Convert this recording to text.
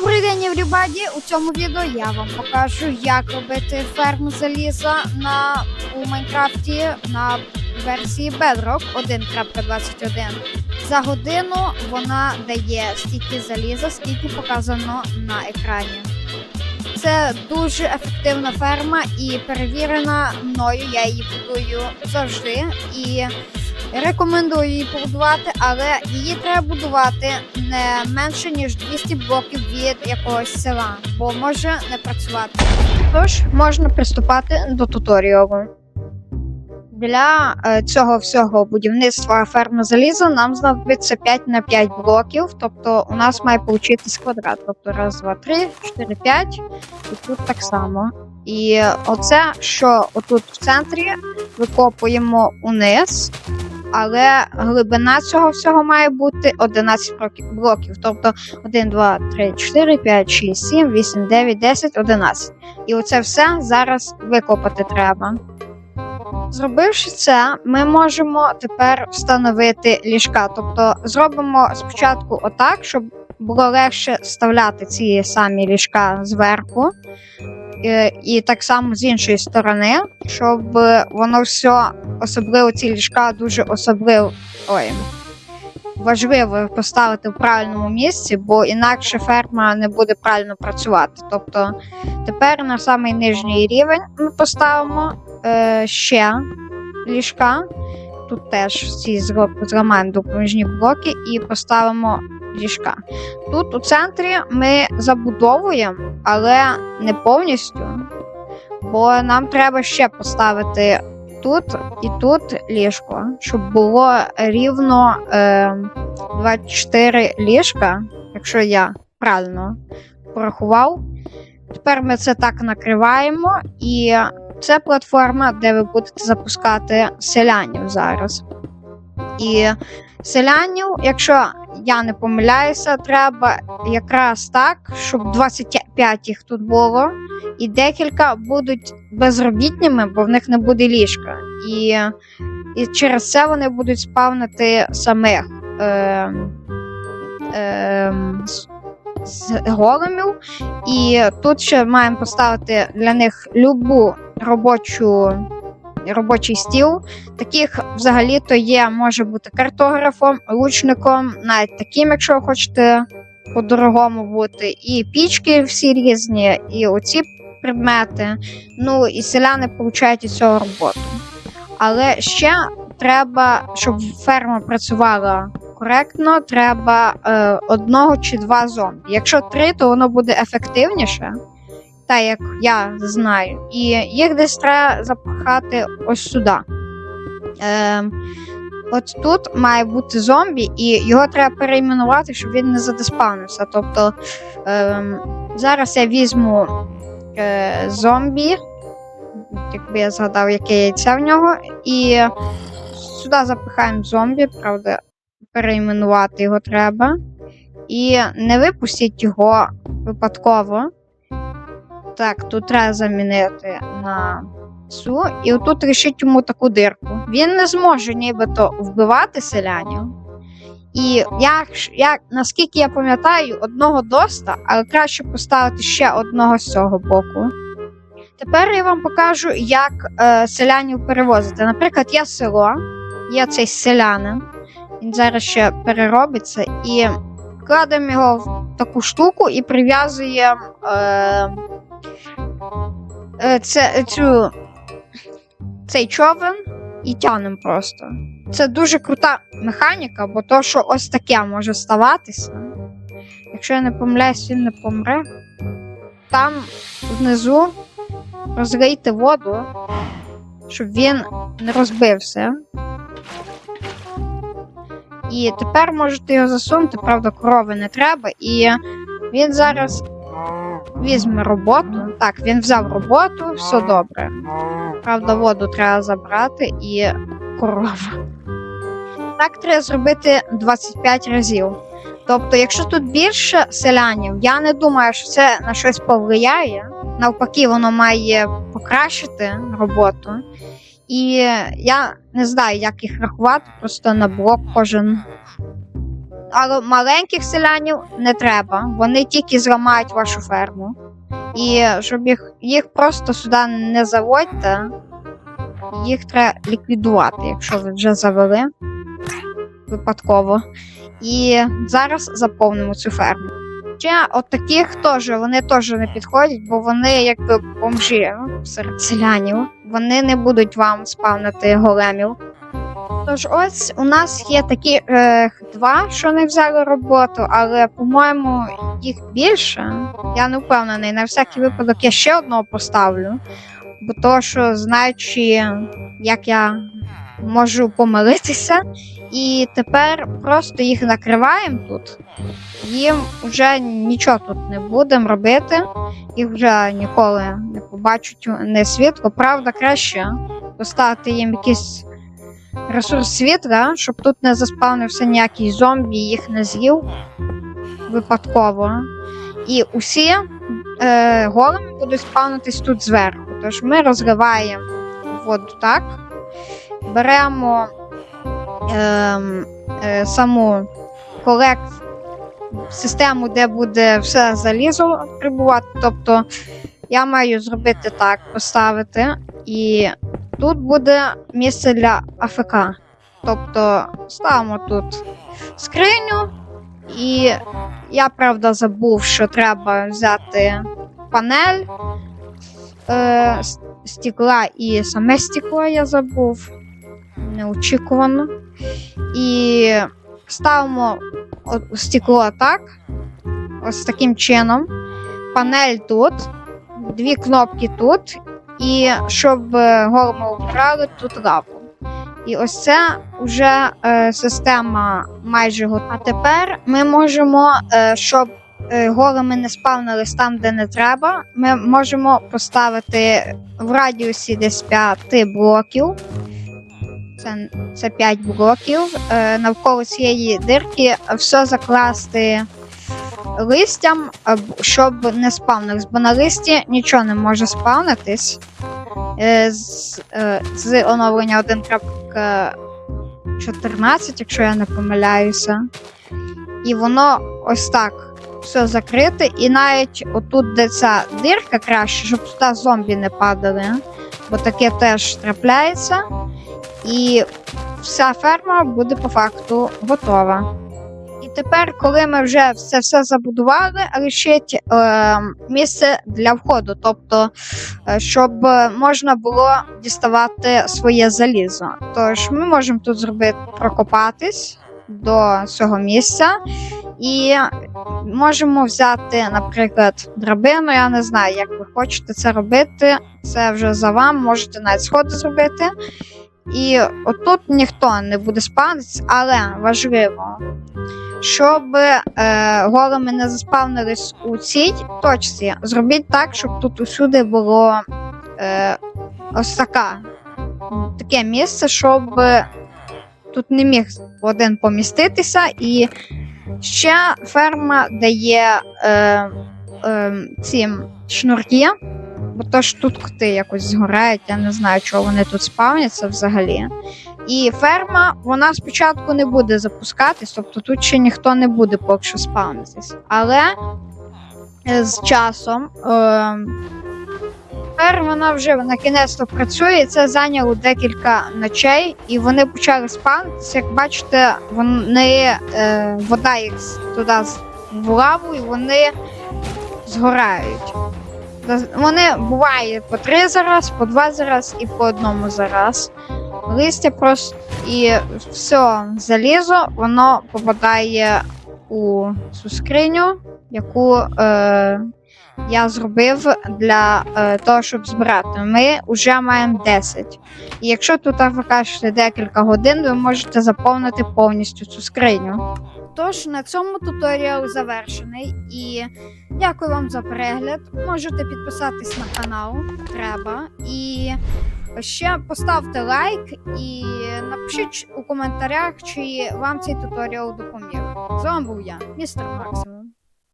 Добрий день, everybody! У цьому відео я вам покажу, як робити ферму заліза на у Майнкрафті на версії Bedrock 1.21. За годину вона дає стільки заліза, скільки показано на екрані. Це дуже ефективна ферма і перевірена мною. Я її будую завжди і рекомендую її побудувати, але її треба будувати не менше ніж 200 блоків від якогось села, бо може не працювати. Тож можна приступати до туторіалу. Для е, цього всього будівництва ферми заліза нам знадобиться 5 на 5 блоків, тобто у нас має получитись квадрат. Тобто раз, два, три, чотири, п'ять, і тут так само. І оце, що отут в центрі, викопуємо униз, але глибина цього всього має бути 11 блоків-. Тобто 1, 2, 3, 4, 5, 6, 7, 8, 9, 10, 11. І оце все зараз викопати треба. Зробивши це, ми можемо тепер встановити ліжка. Тобто зробимо спочатку отак, щоб було легше вставляти ці самі ліжка зверху. Е, І так само з іншої сторони, щоб воно все, особливо ці ліжка, дуже особливо. Ой. Важливо поставити в правильному місці, бо інакше ферма не буде правильно працювати. Тобто тепер на самий нижній рівень ми поставимо е, ще ліжка. Тут теж всі зламаємо допоміжні блоки і поставимо ліжка. Тут у центрі ми забудовуємо, але не повністю. Бо нам треба ще поставити тут і тут ліжко, щоб було рівно е, 24 ліжка, якщо я правильно порахував. Тепер ми це так накриваємо, і це платформа, де ви будете запускати селянів зараз. І селянів, якщо я не помиляюся, треба якраз так, щоб 25 їх тут було, і декілька будуть безробітними, бо в них не буде ліжка. І, і через це вони будуть спавнити самих е, е, з, големів. І тут ще маємо поставити для них любу робочу. Робочий стіл. Таких взагалі-то є, може бути картографом, лучником, навіть таким, якщо хочете по-дорогому бути. І пічки всі різні, і оці предмети. Ну і селяни получають із цього роботу. Але ще треба, щоб ферма працювала коректно, треба е, одного чи два зомбі. Якщо три, то воно буде ефективніше так як я знаю. І їх десь треба запхати ось сюди. Ем, от тут має бути зомбі, і його треба перейменувати, щоб він не задеспавнився. Тобто ем, зараз я візьму е, зомбі, якби я згадав, яке яйце в нього, і сюди запихаємо зомбі, правда, перейменувати його треба. І не випустіть його випадково. Так, тут треба замінити на цю. І отут рішить йому таку дирку. Він не зможе нібито вбивати селянів. І як, як, наскільки я пам'ятаю, одного доста, але краще поставити ще одного з цього боку. Тепер я вам покажу, як е, селянів перевозити. Наприклад, є село, є цей селянин, він зараз ще переробиться, і кладемо його в таку штуку і прив'язуємо. Е, це, цю, цей човен і тянемо просто. Це дуже крута механіка, бо то, що ось таке може ставатися. Якщо я не помиляюсь, він не помре. Там внизу розлийте воду, щоб він не розбився. І тепер можете його засунути, правда, корови не треба. І він зараз візьме роботу. Так, він взяв роботу, все добре. Правда, воду треба забрати і корова. Так треба зробити 25 разів. Тобто, якщо тут більше селянів, я не думаю, що це на щось повлияє. Навпаки, воно має покращити роботу. І я не знаю, як їх рахувати, просто на блок кожен але маленьких селянів не треба. Вони тільки зламають вашу ферму. І щоб їх, їх просто сюди не заводьте, їх треба ліквідувати, якщо ви вже завели випадково. І зараз заповнимо цю ферму. Ще от таких теж вони теж не підходять, бо вони якби бомжі ну, серед селянів. Вони не будуть вам спавнити големів. Тож ось у нас є такі е, два, що не взяли роботу, але, по-моєму, їх більше. Я не впевнений. На всякий випадок я ще одного поставлю. Бо то, що знаючи, як я можу помилитися, і тепер просто їх накриваємо тут. Їм вже нічого тут не будемо робити, їх вже ніколи не побачать не світло. Правда, краще поставити їм якийсь ресурс світла, щоб тут не заспавнився ніякий зомбі, їх не з'їв випадково. І усі е, големи будуть спавнитись тут зверху. Тож ми розливаємо воду так, беремо ем, е, саму колект систему, де буде все залізо прибувати. Тобто я маю зробити так, поставити, і тут буде місце для АФК. Тобто ставимо тут скриню, і я правда забув, що треба взяти панель е, стекла і саме стекло я забув. Неочікувано. І ставимо стекло так. Ось таким чином. Панель тут, дві кнопки тут, і щоб е, голому обрали тут лаву. І ось це вже е, система майже готова. А тепер ми можемо, е, щоб е, големи не спавнились там, де не треба, ми можемо поставити в радіусі десь 5 блоків. Це, це 5 блоків. Е, навколо цієї дирки все закласти листям, щоб не спавнилось, бо на листі нічого не може спавнитись. Е, з, е, з оновлення 1.14, якщо я не помиляюся. І воно ось так все закрите, і навіть отут, де ця дирка краще, щоб туди зомбі не падали, бо таке теж трапляється. І вся ферма буде по факту готова. Тепер, коли ми вже все все забудували, лишить е, місце для входу, тобто, е, щоб можна було діставати своє залізо. Тож ми можемо тут зробити прокопатись до цього місця. І можемо взяти, наприклад, драбину. Я не знаю, як ви хочете це робити. Це вже за вами, можете навіть сходи зробити. І отут ніхто не буде спавнитися, але важливо, щоб е, големи не заспавнились у цій точці, зробіть так, щоб тут усюди було е, ось така, таке місце, щоб тут не міг один поміститися. І ще ферма дає е, е, ці шнурки. Бо то ж тут коти якось згорають, я не знаю, чого вони тут спавняться взагалі. І ферма, вона спочатку не буде запускатись, тобто тут ще ніхто не буде поки що спавнитись. Але е, з часом е, тепер вона вже на кінець працює, і це зайняло декілька ночей, і вони почали спавнитися. Як бачите, вони, е, вода їх туди в лаву, і вони згорають. Вони буває по три зараз, по два зараз і по одному зараз. Листя просто і все залізо, воно попадає у цю скриню, яку е, я зробив для е, того, щоб збирати. Ми вже маємо 10. І якщо тут ви кажете декілька годин, ви можете заповнити повністю цю скриню. Тож на цьому туторіал завершений і дякую вам за перегляд. Можете підписатись на канал, треба. І ще поставте лайк і напишіть у коментарях, чи вам цей туторіал допоміг. З вами був я, містер Максимум.